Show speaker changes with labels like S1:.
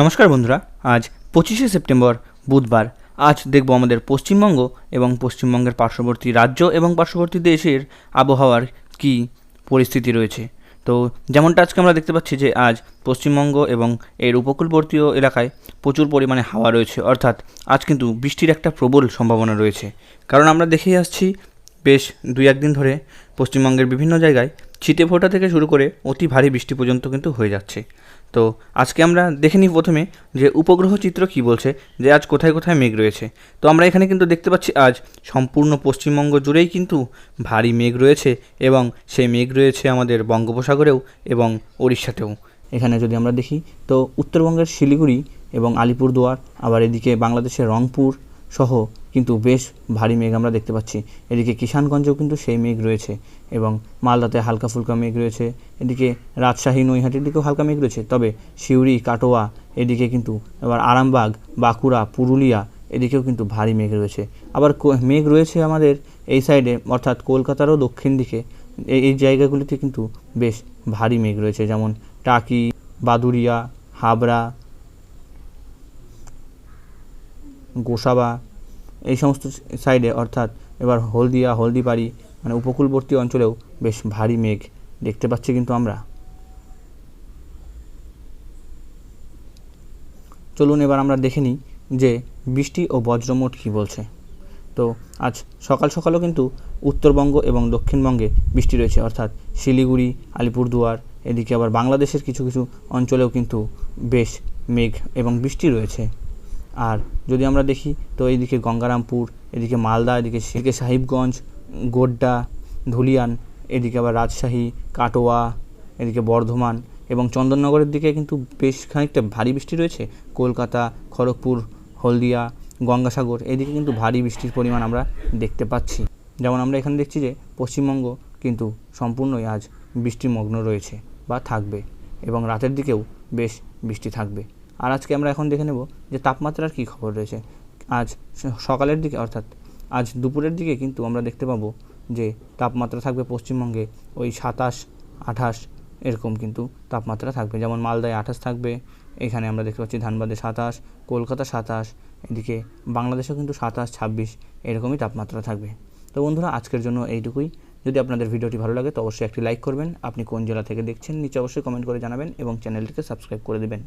S1: নমস্কার বন্ধুরা, আজ পঁচিশে সেপ্টেম্বর, বুধবার। আজ দেখব আমাদের পশ্চিমবঙ্গ এবং পশ্চিমবঙ্গের পার্শ্ববর্তী রাজ্য এবং পার্শ্ববর্তী দেশের আবহাওয়ার কী পরিস্থিতি রয়েছে। তো যেমনটা আজকে আমরা দেখতে পাচ্ছি যে, আজ পশ্চিমবঙ্গ এবং এর উপকূলবর্তীয় এলাকায় প্রচুর পরিমাণে হাওয়া রয়েছে। অর্থাৎ আজ কিন্তু বৃষ্টির একটা প্রবল সম্ভাবনা রয়েছে। কারণ আমরা দেখেই আসছি, বেশ দুই একদিন ধরে পশ্চিমবঙ্গের বিভিন্ন জায়গায় ছিটে ফোঁটা থেকে শুরু করে অতি ভারী বৃষ্টি পর্যন্ত কিন্তু হয়ে যাচ্ছে। তো আজকে আমরা দেখে নিই প্রথমে যে উপগ্রহ চিত্র কী বলছে, যে আজ কোথায় কোথায় মেঘ রয়েছে। তো আমরা এখানে কিন্তু দেখতে পাচ্ছি আজ সম্পূর্ণ পশ্চিমবঙ্গ জুড়েই কিন্তু ভারী মেঘ রয়েছে এবং সেই মেঘ রয়েছে আমাদের বঙ্গোপসাগরেও এবং উড়িষ্যাতেও এখানে যদি আমরা দেখি, তো উত্তরবঙ্গের শিলিগুড়ি এবং আলিপুরদুয়ার, আবার এদিকে বাংলাদেশের রংপুর সহ কিন্তু বেশ ভারী মেঘ আমরা দেখতে পাচ্ছি। এদিকে কিষানগঞ্জেও কিন্তু সেই মেঘ রয়েছে এবং মালদাতে হালকা ফুলকা মেঘ রয়েছে। এদিকে রাজশাহী, নৈহাটির দিকেও হালকা মেঘ রয়েছে। তবে সিউড়ি, কাটোয়া এদিকে কিন্তু আবার আরামবাগ, বাঁকুড়া, পুরুলিয়া এদিকেও কিন্তু ভারী মেঘ রয়েছে। আবার মেঘ রয়েছে আমাদের এই সাইডে, অর্থাৎ কলকাতারও দক্ষিণ দিকে। এই জায়গাগুলিতে কিন্তু বেশ ভারী মেঘ রয়েছে। যেমন টাকি বাদুরিয়া হাবড়া গোসাবা, এই সমস্ত সাইডে অর্থাৎ এবার হলদিয়া, হলদিবাড়ি মানে উপকূলবর্তী অঞ্চলেও বেশ ভারী মেঘ দেখতে পাচ্ছি কিন্তু আমরা। চলুন এবার আমরা দেখে নিই যে বৃষ্টি ও বজ্রমোট কী বলছে। তো আজ সকাল সকালও কিন্তু উত্তরবঙ্গ এবং দক্ষিণবঙ্গে বৃষ্টি রয়েছে, অর্থাৎ শিলিগুড়ি, আলিপুরদুয়ার, এদিকে আবার বাংলাদেশের কিছু কিছু অঞ্চলেও কিন্তু বেশ মেঘ এবং বৃষ্টি রয়েছে। আর যদি আমরা দেখি, তো এইদিকে গঙ্গারামপুর, এদিকে মালদা, এদিকে এদিকে সাহিবগঞ্জ, গোড্ডা, ধুলিয়ান, এদিকে আবার রাজশাহী, কাটোয়া, এদিকে বর্ধমান এবং চন্দননগরের দিকে কিন্তু বেশ খানিকটা ভারী বৃষ্টি রয়েছে। কলকাতা, খড়গপুর, হলদিয়া, গঙ্গাসাগর, এদিকে কিন্তু ভারী বৃষ্টির পরিমাণ আমরা দেখতে পাচ্ছি। যেমন আমরা এখানে দেখছি যে, পশ্চিমবঙ্গ কিন্তু সম্পূর্ণই আজ বৃষ্টিমগ্ন রয়েছে বা থাকবে এবং রাতের দিকেও বেশ বৃষ্টি থাকবে। আর আজকে আমরা এখন দেখে নেব যে তাপমাত্রার কী খবর রয়েছে। আজ সকালের দিকে অর্থাৎ আজ দুপুরের দিকে কিন্তু আমরা দেখতে পাবো যে তাপমাত্রা থাকবে পশ্চিমবঙ্গে ওই সাতাশ, আঠাশ এরকম কিন্তু তাপমাত্রা থাকবে। যেমন মালদায় আঠাশ থাকবে, এখানে আমরা দেখতে পাচ্ছি ধানবাদে সাতাশ, কলকাতা সাতাশ, এদিকে বাংলাদেশেও কিন্তু সাতাশ, ছাব্বিশ এরকমই তাপমাত্রা থাকবে। তো বন্ধুরা, আজকের জন্য এইটুকুই। যদি আপনাদের ভিডিওটি ভালো লাগে তো অবশ্যই একটি লাইক করবেন। আপনি কোন জেলা থেকে দেখছেন, নিচে অবশ্যই কমেন্ট করে জানাবেন এবং চ্যানেলটিকে সাবস্ক্রাইব করে দেবেন।